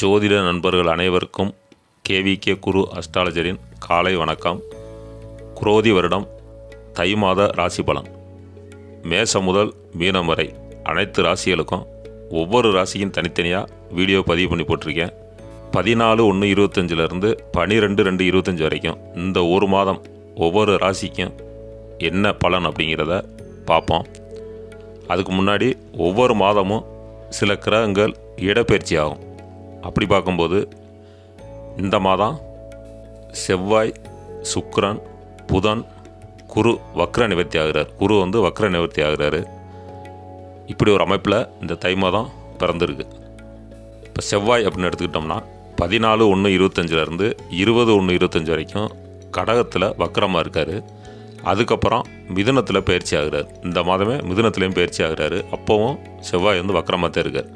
ஜோதிட நண்பர்கள் அனைவருக்கும் கேவிகே குரு அஸ்ட்ராலஜரின் காலை வணக்கம். குரோதி வருடம் தை மாத ராசி பலன். மேசம் முதல் மீனம் வரை அனைத்து ராசிகளுக்கும் ஒவ்வொரு ராசியும் தனித்தனியாக வீடியோ பதிவு பண்ணி போட்டிருக்கேன். பதினாலு ஒன்று இருபத்தஞ்சிலேருந்து பனிரெண்டு ரெண்டு இருபத்தஞ்சி வரைக்கும் இந்த ஒரு மாதம் ஒவ்வொரு ராசிக்கும் என்ன பலன் அப்படிங்கிறத பார்ப்போம். அதுக்கு முன்னாடி ஒவ்வொரு மாதமும் சில கிரகங்கள் இடப்பெயர்ச்சி ஆகும். அப்படி பார்க்கும்போது இந்த மாதம் செவ்வாய் சுக்ரன் புதன் குரு வக்ர நிவர்த்தி ஆகிறார். குரு வந்து வக்ர நிவர்த்தி ஆகிறாரு. இப்படி ஒரு அமைப்பில் இந்த தை மாதம் பிறந்திருக்கு. இப்போ செவ்வாய் அப்படின்னு எடுத்துக்கிட்டோம்னா பதினாலு ஒன்று இருபத்தஞ்சிலேருந்து இருபது ஒன்று இருபத்தஞ்சி வரைக்கும் கடகத்தில் வக்கரமாக இருக்கார். அதுக்கப்புறம் மிதுனத்தில் பயிற்சி ஆகிறார். இந்த மாதமே மிதுனத்துலேயும் பயிற்சி ஆகிறாரு. அப்போவும் செவ்வாய் வந்து வக்கரமாக தான் இருக்கார்.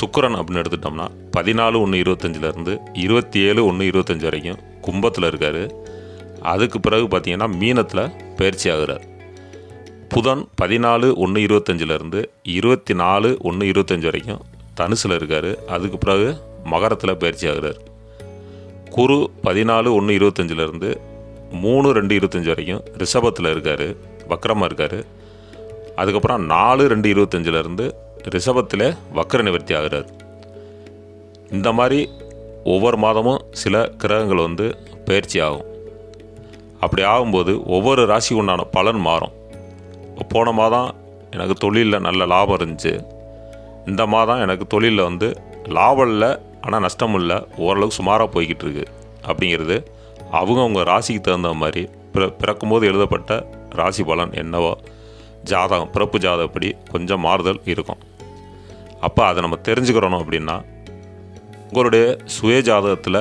சுக்கரன் அப்படின்னு எடுத்துட்டோம்னா பதினாலு ஒன்று இருபத்தஞ்சிலேருந்து இருபத்தி ஏழு ஒன்று இருபத்தஞ்சி வரைக்கும் கும்பத்தில் இருக்கார். அதுக்கு பிறகு பார்த்திங்கன்னா மீனத்தில் பயிற்சி ஆகுறார். புதன் பதினாலு ஒன்று இருபத்தஞ்சிலேருந்து இருபத்தி நாலு ஒன்று இருபத்தஞ்சி வரைக்கும் தனுசில் இருக்கார். அதுக்கு பிறகு மகரத்தில் பயிற்சி ஆகிறார். குரு பதினாலு ஒன்று இருபத்தஞ்சிலேருந்து மூணு ரெண்டு இருபத்தஞ்சி வரைக்கும் ரிஷபத்தில் இருக்கார். வக்கரமாக இருக்கார். அதுக்கப்புறம் நாலு ரெண்டு இருபத்தஞ்சிலேருந்து ரிஷபத்தில் வக்கர நிவர்த்தி ஆகிறார். இந்த மாதிரி ஒவ்வொரு மாதமும் சில கிரகங்கள் வந்து பயிற்சி ஆகும். அப்படி ஆகும்போது ஒவ்வொரு ராசிக்கு உண்டான பலன் மாறும். போன மாதம் எனக்கு தொழிலில் நல்ல லாபம் இருந்துச்சு. இந்த மாதம் எனக்கு தொழிலில் வந்து லாபம் இல்லை ஆனால் நஷ்டம் இல்லை ஓரளவுக்கு சுமாராக போய்கிட்டு இருக்கு அப்படிங்கிறது அவங்கவுங்க ராசிக்கு தகுந்த மாதிரி பிற பிறக்கும்போது எழுதப்பட்ட ராசி பலன் என்னவோ ஜாதகம் பிறப்பு ஜாதகப்படி கொஞ்சம் மாறுதல் இருக்கும். அப்போ அதை நம்ம தெரிஞ்சுக்கிறணும் அப்படின்னா உங்களுடைய சுய ஜாதகத்தில்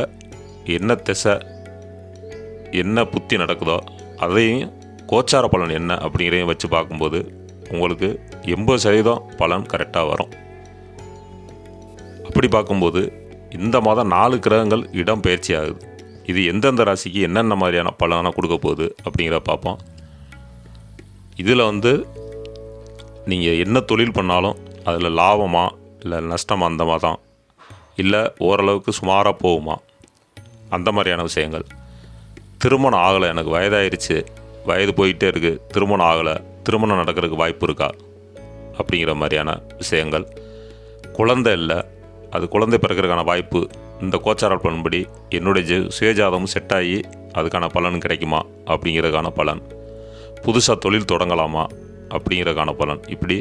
என்ன திசை என்ன புத்தி நடக்குதோ அதையும் கோச்சார பலன் என்ன அப்படிங்கிறதையும் வச்சு பார்க்கும்போது உங்களுக்கு எண்பது சதவீதம் பலன் கரெக்டாக வரும். அப்படி பார்க்கும்போது இந்த மாதம் நாலு கிரகங்கள் இடம் பயிற்சி ஆகுது. இது எந்தெந்த ராசிக்கு என்னென்ன மாதிரியான பலனை கொடுக்க போகுது அப்படிங்கிறத பார்ப்போம். இதில் வந்து நீங்கள் என்ன தொழில் பண்ணாலும் அதில் லாபமா இல்லை நஷ்டமா அந்த மாதம் இல்லை ஓரளவுக்கு சுமாராக போகுமா? அந்த மாதிரியான விஷயங்கள். திருமணம் ஆகலை எனக்கு வயதாயிருச்சு வயது போயிட்டே இருக்குது திருமணம் ஆகலை திருமணம் நடக்கிறதுக்கு வாய்ப்பு இருக்கா? அப்படிங்கிற மாதிரியான விஷயங்கள். குழந்தை இல்லை அது குழந்தை பிறக்கிறதுக்கான வாய்ப்பு இந்த கோச்சார பலன்படி என்னுடைய சுயஜாதமும் செட் ஆகி அதுக்கான பலன் கிடைக்குமா? அப்படிங்கிறதுக்கான பலன். புதுசாக தொழில் தொடங்கலாமா அப்படிங்கிறக்கான பலன். இப்படி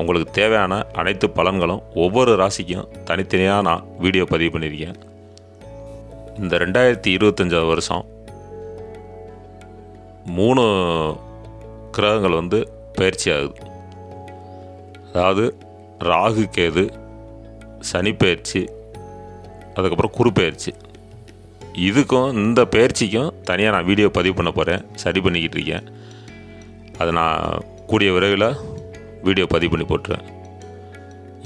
உங்களுக்கு தேவையான அனைத்து பலன்களும் ஒவ்வொரு ராசிக்கும் தனித்தனியாக நான் வீடியோ பதிவு பண்ணியிருக்கேன். இந்த ரெண்டாயிரத்தி இருபத்தஞ்சாவது வருஷம் மூணு கிரகங்கள் வந்து பயிற்சி ஆகுது. அதாவது ராகு கேது சனி பயிற்சி அதுக்கப்புறம் குரு பயிற்சி. இதுக்கும் இந்த பயிற்சிக்கும் தனியாக நான் வீடியோ பதிவு பண்ண போகிறேன் சரி பண்ணிக்கிட்டு இருக்கேன். அதை நான் கூடிய விரைவில் வீடியோ பதிவு பண்ணி போட்டுருவேன்.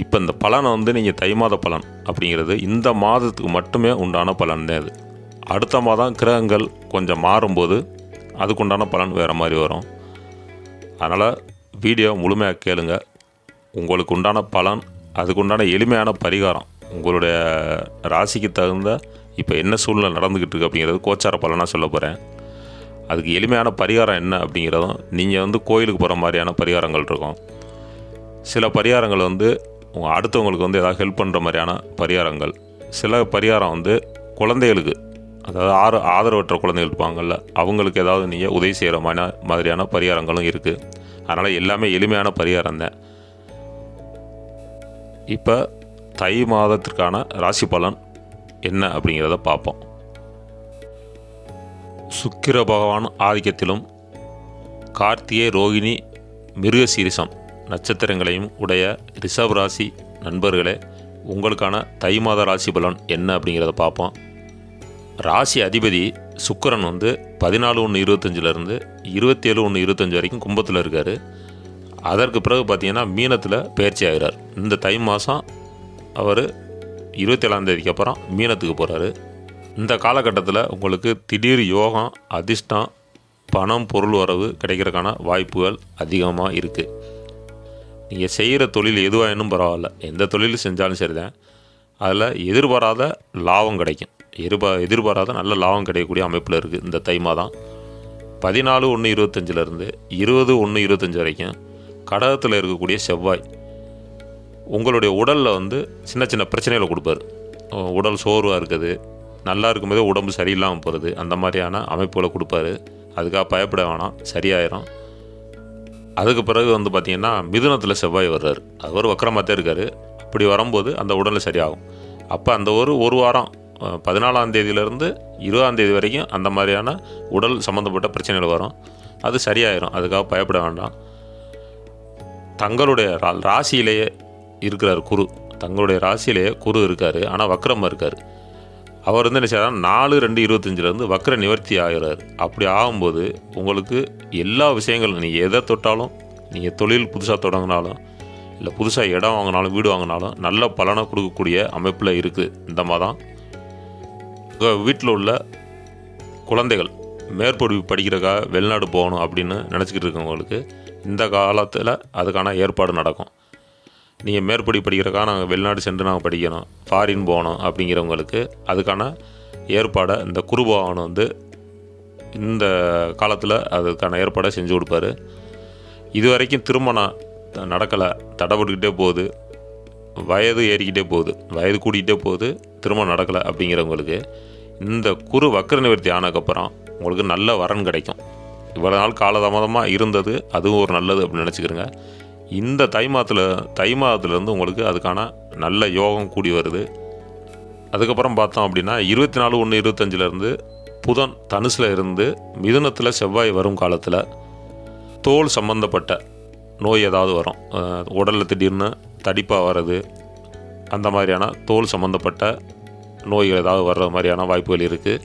இப்போ இந்த பலனை வந்து நீங்கள் தை மாத பலன் அப்படிங்கிறது இந்த மாதத்துக்கு மட்டுமே உண்டான பலன் தான் இது அடுத்த மாதம் கிரகங்கள் கொஞ்சம் மாறும்போது அதுக்குண்டான பலன் வேறு மாதிரி வரும். அதனால் வீடியோ முழுமையாக கேளுங்க. உங்களுக்கு உண்டான பலன் அதுக்குண்டான எளிமையான பரிகாரம் உங்களுடைய ராசிக்கு தகுந்த இப்போ என்ன சூழ்நிலை நடந்துக்கிட்டு இருக்கு அப்படிங்கிறது கோச்சார பலனாக சொல்ல போகிறேன். அதுக்கு எளிமையான பரிகாரம் என்ன அப்படிங்கிறதும் நீங்கள் வந்து கோயிலுக்கு போகிற மாதிரியான பரிகாரங்கள் இருக்கும். சில பரிகாரங்கள் வந்து உங்கள் அடுத்தவங்களுக்கு வந்து ஏதாவது ஹெல்ப் பண்ணுற மாதிரியான பரிகாரங்கள். சில பரிகாரம் வந்து குழந்தைகளுக்கு அதாவது ஆறு ஆதரவற்ற குழந்தைகள் இருப்பாங்கள்ல அவங்களுக்கு ஏதாவது நீங்கள் உதவி செய்கிற மாதிரி மாதிரியான பரிகாரங்களும் இருக்குது அதனால் எல்லாமே எளிமையான பரிகாரம் தான். இப்போ தை மாதத்திற்கான ராசி பலன் என்ன அப்படிங்கிறத பார்ப்போம். சுக்கிர பகவான் ஆதிக்கத்திலும் கார்த்திகை ரோகிணி மிருகசீரிசம் நட்சத்திரங்களையும் உடைய ரிஷப் ராசி நண்பர்களே உங்களுக்கான தை மாத ராசி பலன் என்ன அப்படிங்கிறத பார்ப்போம். ராசி அதிபதி சுக்கிரன் வந்து பதினாலு ஒன்று இருபத்தஞ்சிலேருந்து இருபத்தேழு ஒன்று இருபத்தஞ்சி வரைக்கும் கும்பத்தில் இருக்கார். அதற்கு பிறகு பார்த்தீங்கன்னா மீனத்தில் பயிற்சி ஆகிறார். இந்த தை மாதம் அவர் இருபத்தேழாம் தேதிக்கு அப்புறம் மீனத்துக்கு போகிறாரு இந்த காலகட்டத்தில் உங்களுக்கு திடீர் யோகம் அதிர்ஷ்டம் பணம் பொருள் வரவு கிடைக்கிறதுக்கான வாய்ப்புகள் அதிகமாக இருக்குது நீங்கள் செய்கிற தொழில் எதுவாகினும் பரவாயில்ல. எந்த தொழில் செஞ்சாலும் சரிதான். அதில் எதிர்பாராத லாபம் கிடைக்கும். எதிர்பா எதிர்பாராத நல்ல லாபம் கிடைக்கக்கூடிய அமைப்பில் இருக்குது இந்த தை மாதம். பதினாலு ஒன்று இருபத்தஞ்சிலேருந்து இருபது ஒன்று இருபத்தஞ்சி வரைக்கும் கடகத்தில் இருக்கக்கூடிய செவ்வாய் உங்களுடைய உடலில் வந்து சின்ன சின்ன பிரச்சனைகளை கொடுப்பாரு. உடல் சோர்வாக இருக்குது. நல்லா இருக்கும்போதே உடம்பு சரியில்லாமல் போகிறது அந்த மாதிரியான அமைப்புகளை கொடுப்பாரு. அதுக்காக பயப்பட வேணாம் சரியாயிரும். அதுக்கு பிறகு வந்து பார்த்திங்கன்னா மிதுனத்தில் செவ்வாய் வர்றாரு. அவர் வக்கரமாகத்தே இருக்கார். அப்படி வரும்போது அந்த உடலில் சரியாகும். அப்போ அந்த ஒரு ஒரு வாரம் பதினாலாம் தேதியிலேருந்து இருபதாம் தேதி வரைக்கும் அந்த மாதிரியான உடல் சம்மந்தப்பட்ட பிரச்சனைகள் வரும். அது சரியாயிரும். அதுக்காக பயப்பட வேண்டாம். தங்களுடைய ரா- ராசியிலேயே இருக்கிறார் குரு. தங்களுடைய ராசியிலேயே குரு இருக்கார். ஆனால் வக்கரமாக இருக்கார். அவர் வந்து என்ன செய்யறாரு நாலு ரெண்டு இருபத்தஞ்சிலேருந்து வக்ர நிவர்த்தி ஆகிறார். அப்படி ஆகும்போது உங்களுக்கு எல்லா விஷயங்களும் நீங்கள் எதை தொட்டாலும் நீங்கள் தொழில் புதுசாக தொடங்கினாலும் இல்லை புதுசாக இடம் வாங்கினாலும் வீடு வாங்கினாலும் நல்ல பலனை கொடுக்கக்கூடிய அமைப்பில் இருக்குது இந்த மாதம். உங்கள் வீட்டில் உள்ள குழந்தைகள் மேற்படிப்பு படிக்கிறக்காக வெளிநாடு போகணும் அப்படின்னு நினச்சிக்கிட்டு இருக்கவங்களுக்கு இந்த காலத்தில் அதுக்கான ஏற்பாடு நடக்கும். நீங்கள் மேற்படி படிக்கிறக்காக நாங்கள் வெளிநாடு சென்று நாங்கள் படிக்கணும். ஃபாரின் போகணும் அப்படிங்கிறவங்களுக்கு அதுக்கான ஏற்பாடை இந்த குருபவன் வந்து இந்த காலத்தில் அதுக்கான ஏற்பாடை செஞ்சு கொடுப்பாரு. இது வரைக்கும் திருமணம் த- நடக்கலை. தடைப்பட்டுக்கிட்டே போகுது. வயது ஏறிக்கிட்டே போகுது. வயது கூடிக்கிட்டே போகுது. திருமணம் நடக்கலை அப்படிங்கிறவங்களுக்கு இந்த குரு வக்கர நிவர்த்தி ஆனதுக்கப்புறம் உங்களுக்கு நல்ல வரன் கிடைக்கும். இவ்வளோ நாள் காலதாமதமாக இருந்தது. அதுவும் ஒரு நல்லது அப்படின்னு நினச்சிக்கிறேங்க. இந்த தை மாதத்தில் தை மாதத்துலேருந்து உங்களுக்கு அதுக்கான நல்ல யோகம் கூடி வருது. அதுக்கப்புறம் பார்த்தோம் அப்படின்னா இருபத்தி நாலு ஒன்று இருபத்தஞ்சிலேருந்து புதன் தனுசில் இருந்து மிதுனத்தில் செவ்வாய் வரும் காலத்தில் தோல் சம்மந்தப்பட்ட நோய் ஏதாவது வரும். உடலில் திடீர்னு தடிப்பாக வர்றது அந்த மாதிரியான தோல் சம்மந்தப்பட்ட நோய்கள் ஏதாவது வர்ற மாதிரியான வாய்ப்புகள் இருக்குது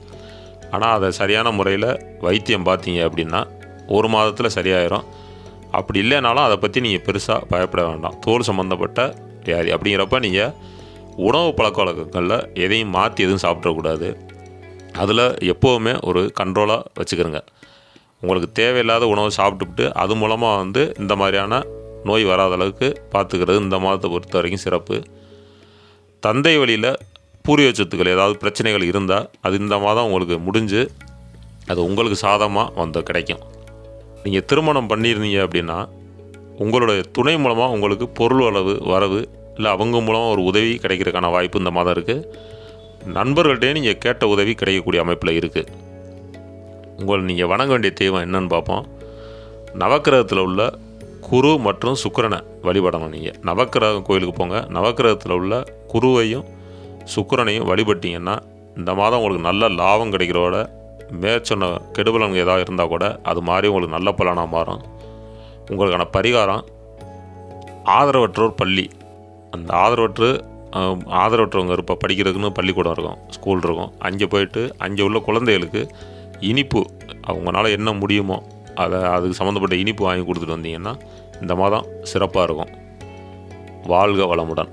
ஆனால் அதை சரியான முறையில் வைத்தியம் பார்த்தீங்க அப்படின்னா ஒரு மாதத்தில் சரியாயிரும். அப்படி இல்லைனாலும் அதை பற்றி நீங்கள் பெருசாக பயப்பட வேண்டாம். தோல் சம்மந்தப்பட்ட வியாதி அப்படிங்கிறப்ப நீங்கள் உணவு பழக்க வழக்கங்களில் எதையும் மாற்றி எதுவும் சாப்பிடக்கூடாது அதில் எப்போவுமே ஒரு கண்ட்ரோலாக வச்சுக்கிறோங்க. உங்களுக்கு தேவையில்லாத உணவு சாப்பிட்டுவிட்டு அது மூலமாக வந்து இந்த மாதிரியான நோய் வராத அளவுக்கு பார்த்துக்கிறது இந்த மாதத்தை பொறுத்த வரைக்கும் சிறப்பு. தந்தை வழியில் பூர்வீக சொத்துக்கள் ஏதாவது பிரச்சனைகள் இருந்தால் அது இந்த மாதம் உங்களுக்கு முடிஞ்சு அது உங்களுக்கு சாதமாக வந்து கிடைக்கும். நீங்கள் திருமணம் பண்ணியிருந்தீங்க அப்படின்னா உங்களுடைய துணை மூலமாக உங்களுக்கு பொருள் அளவு வரவு இல்லை அவங்க மூலமாக ஒரு உதவி கிடைக்கிறதுக்கான வாய்ப்பு இந்த மாதம் இருக்குது நண்பர்கள்ட்டே நீங்கள் கேட்ட உதவி கிடைக்கக்கூடிய அமைப்பில் இருக்குது உங்களை நீங்கள் வணங்க வேண்டிய தெய்வம் என்னன்னு பார்ப்போம். நவக்கிரகத்தில் உள்ள குரு மற்றும் சுக்கரனை வழிபடணும் நீங்கள் நவக்கிரகம் கோயிலுக்கு போங்க. நவக்கிரகத்தில் உள்ள குருவையும் சுக்கரனையும் வழிபட்டீங்கன்னா இந்த மாதம் உங்களுக்கு நல்ல லாபம் கிடைக்கிறோட மேற்சொன்ன கெடுபலன் ஏதாவது இருந்தால் கூட அது மாதிரி உங்களுக்கு நல்ல பலனாக மாறும். உங்களுக்கான பரிகாரம் ஆதரவற்றோர் பள்ளி. அந்த ஆதரவற்று ஆதரவற்றவங்க இருப்ப படிக்கிறதுக்குன்னு பள்ளிக்கூடம் இருக்கும் ஸ்கூல் இருக்கும். அங்கே போயிட்டு அங்கே உள்ள குழந்தைகளுக்கு இனிப்பு அவங்களால என்ன முடியுமோ அதை அதுக்கு சம்மந்தப்பட்ட இனிப்பு வாங்கி கொடுத்துட்டு வந்தீங்கன்னா இந்த மாதம் சிறப்பாக இருக்கும். வாழ்க வளமுடன்.